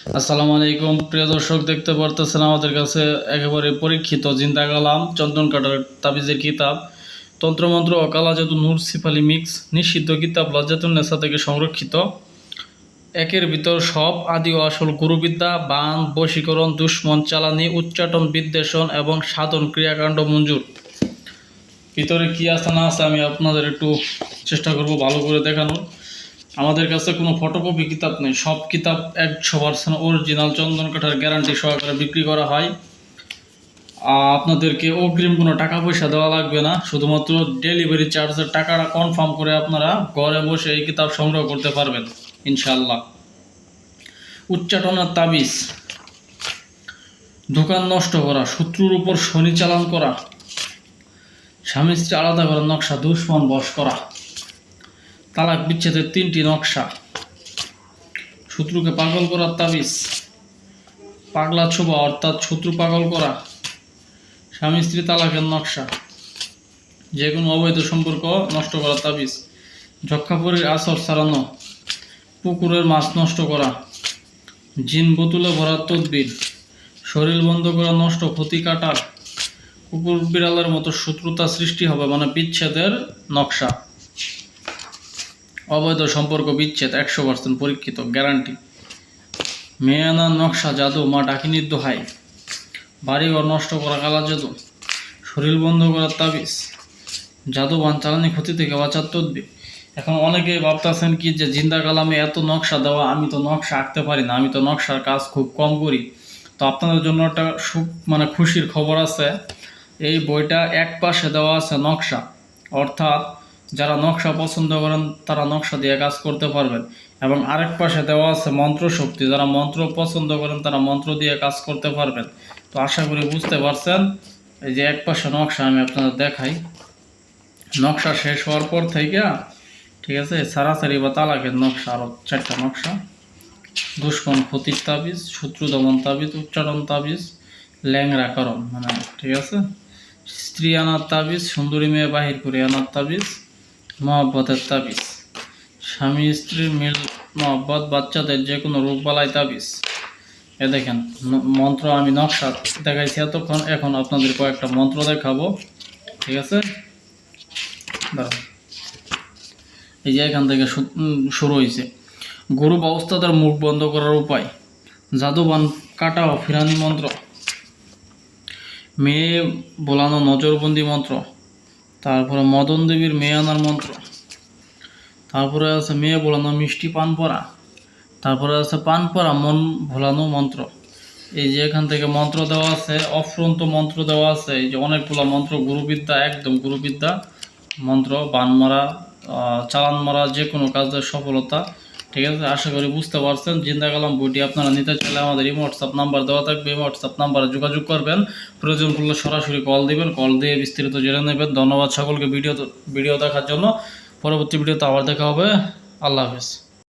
আসসালামু আলাইকুম। প্রিয় দর্শক, দেখতে পারতেছেন আমাদের কাছে একেবারে পরীক্ষিত জিন্দা কালাম, চন্দন কাটার তাবিজের কিতাব, তন্ত্রমন্ত্র ও কালা জাদু নূর সিফালি মিক্স, নিষিদ্ধ কিতাব লজ্জাতুন নেশা থেকে সংরক্ষিত। একের ভিতর সব আদি ও আসল গুরুবিদ্যা, বান, বশীকরণ, দুশ্মন, চালানি, উচ্চাটন, বিদ্বেষণ এবং সাধন ক্রিয়াকাণ্ড মঞ্জুর। ভিতরে কি আছে না আছে আমি আপনাদের একটু চেষ্টা করব ভালো করে দেখানোর। আমাদের কাছে কোনো ফটোকপি কিতাব নেই। সব কিতাব একশো পার্সেন্ট অরিজিনাল চন্দন কাঠার গ্যারান্টি সহকারে বিক্রি করা হয়। আর আপনাদেরকে অগ্রিম কোনো টাকা পয়সা দেওয়া লাগবে না। শুধুমাত্র ডেলিভারি চার্জের টাকাটা কনফার্ম করে আপনারা ঘরে বসে এই কিতাব সংগ্রহ করতে পারবেন ইনশাল্লাহ উচ্চাটনার তাবিজ। দোকান নষ্ট করা, শত্রুর উপর শনি চালান করা, স্বামী স্ত্রী আলাদা করার নকশা, দুশ্মন বশ করা। তালাক বিচ্ছেদের তিনটি নকশা। শত্রুকে পাগল করার তাবিজ, পাগলা ছোবা অর্থাৎ শত্রু পাগল করা, স্বামী স্ত্রী তালাকের নকশা যে কোনো অবৈধ সম্পর্ক নষ্ট করার তাবিজ, যক্ষাপুরীর আসর সারানো, পুকুরের মাছ নষ্ট করা, জিন বোতলে ভরার তদবির, শরীর বন্ধ করা নষ্ট ক্ষতি কাটার, কুকুর বিড়ালের মতো শত্রুতা সৃষ্টি হবে মানে বিচ্ছেদের নকশা। অবৈধ সম্পর্ক বিচ্ছেদ একশো পার্সেন্ট পরীক্ষিত গ্যারান্টি মেয়ে আনার নকশা জাদু, মা ডাকিনির দোহাই। বাড়িঘর নষ্ট করা কালা জাদু। শরীর বন্ধ করার তাবিজ। জাদু বান চালানি ক্ষতি থেকে বাঁচার তদ্বির। এখন অনেকে ভাবতেছেন কি যে জিন্দা কালামে এত নকশা দেওয়া, আমি তো নকশা আঁকতে পারি না, আমি তো নকশার কাজ খুব কম করি। তো আপনাদের জন্য একটা সুখ মানে খুশির খবর আছে। এই বইটা এক পাশে দেওয়া আছে নকশা। অর্থাৎ যারা নকশা পছন্দ করেন, তারা নকশা দিয়ে কাজ করতে পারবেন। এবং আরেক পাশে দেওয়া আছে মন্ত্র শক্তি যারা মন্ত্র পছন্দ করেন, তারা মন্ত্র দিয়ে কাজ করতে পারবেন। তো আশা করি বুঝতে পারছেন। এই যে এক পাশে নকশা আমি আপনাদের দেখাই। নকশা শেষ হওয়ার পর থেকে, ঠিক আছে, সারাসারি বা তালাকের নকশা আরও চারটা নকশা। দুশ্মন ক্ষতির তাবিজ, শত্রু দমন তাবিজ, উচ্চারণ তাবিজ ল্যাংরাকরণ মানে ঠিক আছে? স্ত্রী আনার তাবিজ, সুন্দরী মেয়ে বাহির করে আনার তাবিজ মহব্বতের তাবিজ। স্বামী, স্ত্রীর মিল, মহব্বত, বাচ্চাদের যে কোনো রোগ বালাই তাবিজ। এ দেখেন মন্ত্র আমি নকশা দেখাইছি এতক্ষণ, এখন আপনাদের কয়েকটা মন্ত্র দেখাবো। ঠিক আছে? এই যে এখান থেকে শুরু হয়েছে গরু বা ওস্তাদের মুখ বন্ধ করার উপায়। জাদুবান কাটা ও ফিরানি মন্ত্র। মেয়ে বোলানো নজরবন্দি মন্ত্র। তারপরে মদন দেবীর মেয়ে আনার মন্ত্র। তারপরে আছে মেয়ে বোলানো মিষ্টি পান পরা তারপরে আছে পান পরা মন ভোলানো মন্ত্র। এই যে এখান থেকে মন্ত্র দেওয়া আছে, অফ্রন্ত মন্ত্র দেওয়া আছে, এই যে অনেকগুলো মন্ত্র, গুরুবিদ্যা, একদম গুরুবিদ্যা মন্ত্র, বান মারা চালান মারা, যে কোনো কাজের সফলতা ঠিক আছে, আশা করি বুঝতে পারছেন। জিন্দা কালাম বইটি আপনারা নিতে চাইলে আমাদের এই হোয়াটসঅ্যাপ নাম্বার দেওয়া থাকবে। এই হোয়াটসঅ্যাপ নাম্বারে যোগাযোগ করবেন। প্রয়োজন পড়লে সরাসরি কল দিবেন কল দিয়ে বিস্তারিত জেনে নেবেন। ধন্যবাদ সকলকে ভিডিও ভিডিও দেখার জন্য। পরবর্তী ভিডিওতে আবার দেখা হবে। আল্লাহ হাফেজ।